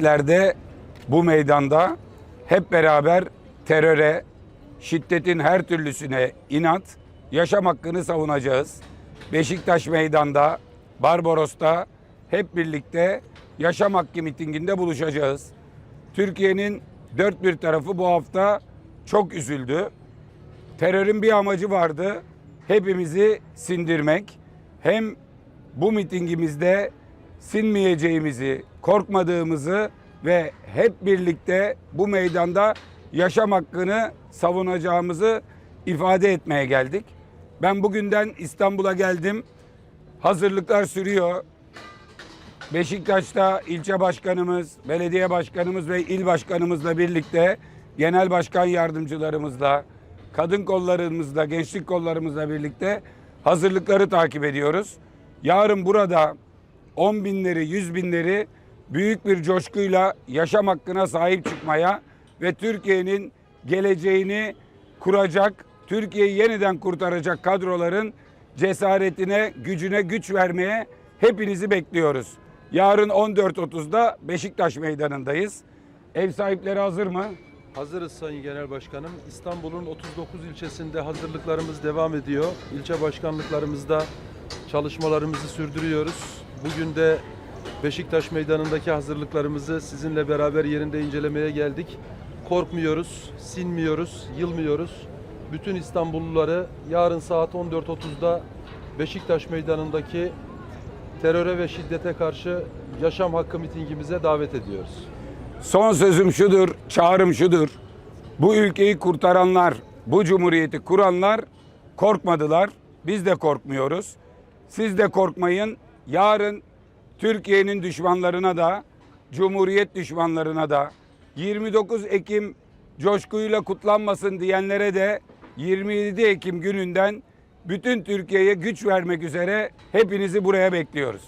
saatlerde bu meydanda hep beraber teröre, şiddetin her türlüsüne inat, yaşam hakkını savunacağız. Beşiktaş meydanda, Barbaros'ta hep birlikte yaşam hakkı mitinginde buluşacağız. Türkiye'nin dört bir tarafı bu hafta çok üzüldü. Terörün bir amacı vardı. Hepimizi sindirmek. Hem bu mitingimizde sinmeyeceğimizi, korkmadığımızı ve hep birlikte bu meydanda yaşam hakkını savunacağımızı ifade etmeye geldik. Ben bugünden İstanbul'a geldim. Hazırlıklar sürüyor. Beşiktaş'ta ilçe başkanımız, belediye başkanımız ve il başkanımızla birlikte genel başkan yardımcılarımızla, kadın kollarımızla, gençlik kollarımızla birlikte hazırlıkları takip ediyoruz. Yarın burada 10 binleri, 100 binleri büyük bir coşkuyla yaşam hakkına sahip çıkmaya ve Türkiye'nin geleceğini kuracak, Türkiye'yi yeniden kurtaracak kadroların cesaretine, gücüne güç vermeye hepinizi bekliyoruz. Yarın 14.30'da Beşiktaş Meydanı'ndayız. Ev sahipleri hazır mı? Hazırız Sayın Genel Başkanım. İstanbul'un 39 ilçesinde hazırlıklarımız devam ediyor. İlçe başkanlıklarımızda çalışmalarımızı sürdürüyoruz. Bugün de Beşiktaş Meydanı'ndaki hazırlıklarımızı sizinle beraber yerinde incelemeye geldik. Korkmuyoruz, sinmiyoruz, yılmıyoruz. Bütün İstanbulluları yarın saat 14.30'da Beşiktaş Meydanı'ndaki teröre ve şiddete karşı yaşam hakkı mitingimize davet ediyoruz. Son sözüm şudur, çağrım şudur. Bu ülkeyi kurtaranlar, bu cumhuriyeti kuranlar korkmadılar. Biz de korkmuyoruz. Siz de korkmayın. Yarın Türkiye'nin düşmanlarına da, cumhuriyet düşmanlarına da, 29 Ekim coşkuyla kutlanmasın diyenlere de 27 Ekim gününden bütün Türkiye'ye güç vermek üzere hepinizi buraya bekliyoruz.